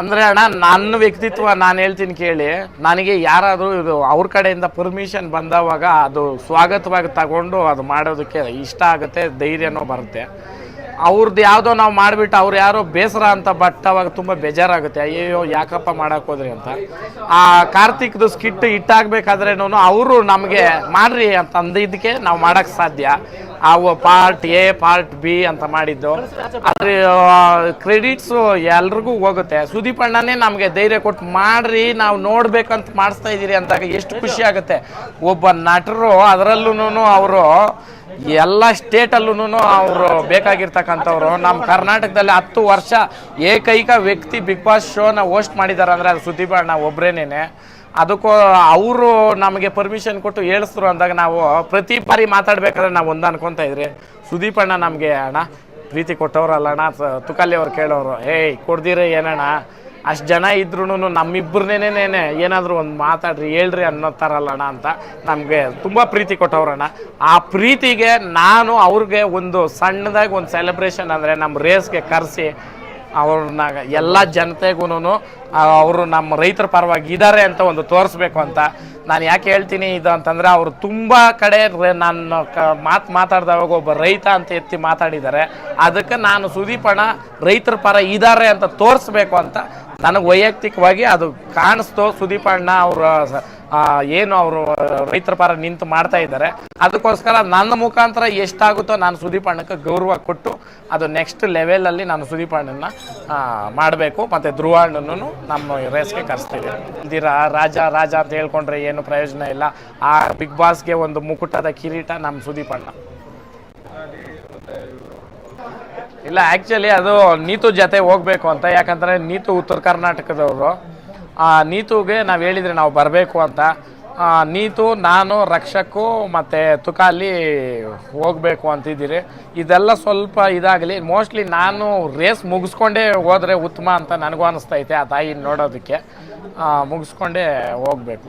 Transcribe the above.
ಅಂದ್ರೆ ಅಣ್ಣ, ನನ್ನ ವ್ಯಕ್ತಿತ್ವ ನಾನು ಹೇಳ್ತೀನಿ ಕೇಳಿ. ನನಗೆ ಯಾರಾದರೂ ಇದು ಅವ್ರ ಕಡೆಯಿಂದ ಪರ್ಮಿಷನ್ ಬಂದವಾಗ ಅದು ಸ್ವಾಗತವಾಗಿ ತಗೊಂಡು ಅದು ಮಾಡೋದಕ್ಕೆ ಇಷ್ಟ ಆಗುತ್ತೆ, ಧೈರ್ಯನೂ ಬರುತ್ತೆ. ಅವ್ರದ್ದು ಯಾವುದೋ ನಾವು ಮಾಡಿಬಿಟ್ಟು ಅವ್ರು ಯಾರೋ ಬೇಸರ ಅಂತ ಬಟ್ ಅವಾಗ ತುಂಬ ಬೇಜಾರಾಗುತ್ತೆ. ಅಯ್ಯೋ ಯಾಕಪ್ಪ ಹೋದ್ರಿ ಅಂತ. ಆ ಕಾರ್ತಿಕ್ದು ಸ್ಕಿಟ್ ಇಟ್ಟಾಗಬೇಕಾದ್ರೇನು ಅವರು ನಮಗೆ ಮಾಡ್ರಿ ಅಂತ ಅಂದಿದ್ದಕ್ಕೆ ನಾವು ಮಾಡೋಕ್ಕೆ ಸಾಧ್ಯ. ಆ ಪಾರ್ಟ್ ಎ ಪಾರ್ಟ್ ಬಿ ಅಂತ ಮಾಡಿದ್ದು. ಅದ್ರ ಕ್ರೆಡಿಟ್ಸು ಎಲ್ರಿಗೂ ಹೋಗುತ್ತೆ. ಸುದೀಪ್ ಅಣ್ಣನೇ ನಮಗೆ ಧೈರ್ಯ ಕೊಟ್ಟು ಮಾಡ್ರಿ, ನಾವು ನೋಡ್ಬೇಕಂತ ಮಾಡಿಸ್ತಾ ಇದ್ದೀರಿ ಅಂದಾಗ ಎಷ್ಟು ಖುಷಿ ಆಗುತ್ತೆ. ಒಬ್ಬ ನಟರು ಅದರಲ್ಲೂ ಅವರು ಎಲ್ಲ ಸ್ಟೇಟಲ್ಲೂ ಅವರು ಬೇಕಾಗಿರ್ತಕ್ಕಂಥವ್ರು. ನಮ್ಮ ಕರ್ನಾಟಕದಲ್ಲಿ ಹತ್ತು ವರ್ಷ ಏಕೈಕ ವ್ಯಕ್ತಿ ಬಿಗ್ ಬಾಸ್ ಶೋನ ಹೋಸ್ಟ್ ಮಾಡಿದ್ದಾರೆ ಅಂದರೆ ಅದು ಅಣ್ಣ ಒಬ್ಬರೇನೇನೆ ಅದಕ್ಕೂ ಅವರು ನಮಗೆ ಪರ್ಮಿಷನ್ ಕೊಟ್ಟು ಹೇಳಿಸ್ರು ಅಂದಾಗ ನಾವು ಪ್ರತಿ ಬಾರಿ ಮಾತಾಡ್ಬೇಕಾದ್ರೆ ನಾವು ಒಂದು ಅನ್ಕೊತಾ ಇದ್ರಿ. ಸುದೀಪ್ ಅಣ್ಣ ನಮಗೆ, ಅಣ್ಣ, ಪ್ರೀತಿ ಕೊಟ್ಟವ್ರಲ್ಲ ಅಣ್ಣ ತುಕಾಲಿ ಅವ್ರು ಕೇಳೋರು. ಏಯ್, ಕೊಡ್ದಿರ ಏನಣ್ಣ? ಅಷ್ಟು ಜನ ಇದ್ರೂ ನಮ್ಮಿಬ್ಬರನ್ನೇನೇನೆ ಏನಾದರೂ ಒಂದು ಮಾತಾಡ್ರಿ, ಹೇಳ್ರಿ ಅನ್ನೋ ಥರಲ್ಲಣ್ಣ ಅಂತ ನಮಗೆ ತುಂಬ ಪ್ರೀತಿ ಕೊಟ್ಟವ್ರಣ್ಣ. ಆ ಪ್ರೀತಿಗೆ ನಾನು ಅವ್ರಿಗೆ ಒಂದು ಸಣ್ಣದಾಗಿ ಒಂದು ಸೆಲೆಬ್ರೇಷನ್ ಅಂದರೆ ನಮ್ಮ ರೇಸ್ಗೆ ಕರೆಸಿ ಅವ್ರನ್ನ ಎಲ್ಲ ಜನತೆಗೂ ಅವರು ನಮ್ಮ ರೈತರ ಪರವಾಗಿ ಇದ್ದಾರೆ ಅಂತ ಒಂದು ತೋರಿಸ್ಬೇಕು ಅಂತ. ನಾನು ಯಾಕೆ ಹೇಳ್ತೀನಿ ಇದು ಅಂತಂದರೆ ಅವರು ತುಂಬ ಕಡೆ ನಾನು ಕ, ಮಾತು ಮಾತಾಡಿದವಾಗ ಒಬ್ಬ ರೈತ ಅಂತ ಎತ್ತಿ ಮಾತಾಡಿದ್ದಾರೆ ಅದಕ್ಕೆ ನಾನು ಸುದೀಪಣ್ಣ ರೈತರ ಪರ ಇದ್ದಾರೆ ಅಂತ ತೋರಿಸ್ಬೇಕು ಅಂತ ನನಗೆ ವೈಯಕ್ತಿಕವಾಗಿ ಅದು ಕಾಣಿಸ್ತು ಸುದೀಪಣ್ಣ ಅವರ ಏನು ಅವರು ರೈತರ ಪರ ನಿಂತು ಮಾಡ್ತಾ ಇದ್ದಾರೆ. ಅದಕ್ಕೋಸ್ಕರ ನನ್ನ ಮುಖಾಂತರ ಎಷ್ಟಾಗುತ್ತೋ ನಾನು ಸುದೀಪ್ ಅಣ್ಣಕ್ಕೆ ಗೌರವ ಕೊಟ್ಟು ಅದು ನೆಕ್ಸ್ಟ್ ಲೆವೆಲಲ್ಲಿ ನಾನು ಸುದೀಪ್ ಅಣ್ಣನ ಮಾಡಬೇಕು. ಮತ್ತು ಧ್ರುವ ಅಣ್ಣನೂ ನಮ್ಮ ರೇಸ್ಗೆ ಕರೆಸ್ತೀವಿ. ಇದ್ದೀರಾ ರಾಜ ರಾಜ ಅಂತ ಹೇಳ್ಕೊಂಡ್ರೆ ಏನು ಪ್ರಯೋಜನ ಇಲ್ಲ. ಆ ಬಿಗ್ ಬಾಸ್ಗೆ ಒಂದು ಮುಕುಟದ ಕಿರೀಟ ನಮ್ಮ ಸುದೀಪ್ ಅಣ್ಣ. ಇಲ್ಲ ಆ್ಯಕ್ಚುಲಿ ಅದು ನೀತು ಜೊತೆ ಹೋಗ್ಬೇಕು ಅಂತ ಯಾಕಂದರೆ ನೀತು ಉತ್ತರ ಕರ್ನಾಟಕದವರು. ಆ, ನೀತುಗೆ ನಾವು ಹೇಳಿದರೆ ನಾವು ಬರಬೇಕು ಅಂತ. ನೀತು ನಾನು ರಕ್ಷಕು ಮತ್ತು ತುಕಾಲಿ ಹೋಗಬೇಕು ಅಂತಿದ್ದೀರಿ. ಇದೆಲ್ಲ ಸ್ವಲ್ಪ ಇದಾಗಲಿ ಮೋಸ್ಟ್ಲಿ ನಾನು ರೇಸ್ ಮುಗಿಸ್ಕೊಂಡೇ ಹೋದರೆ ಉತ್ತಮ ಅಂತ ನನಗೂ ಅನಿಸ್ತೈತೆ ಆ ತಾಯಿ ನೋಡೋದಕ್ಕೆ. ಮುಗಿಸ್ಕೊಂಡೇ ಹೋಗಬೇಕು.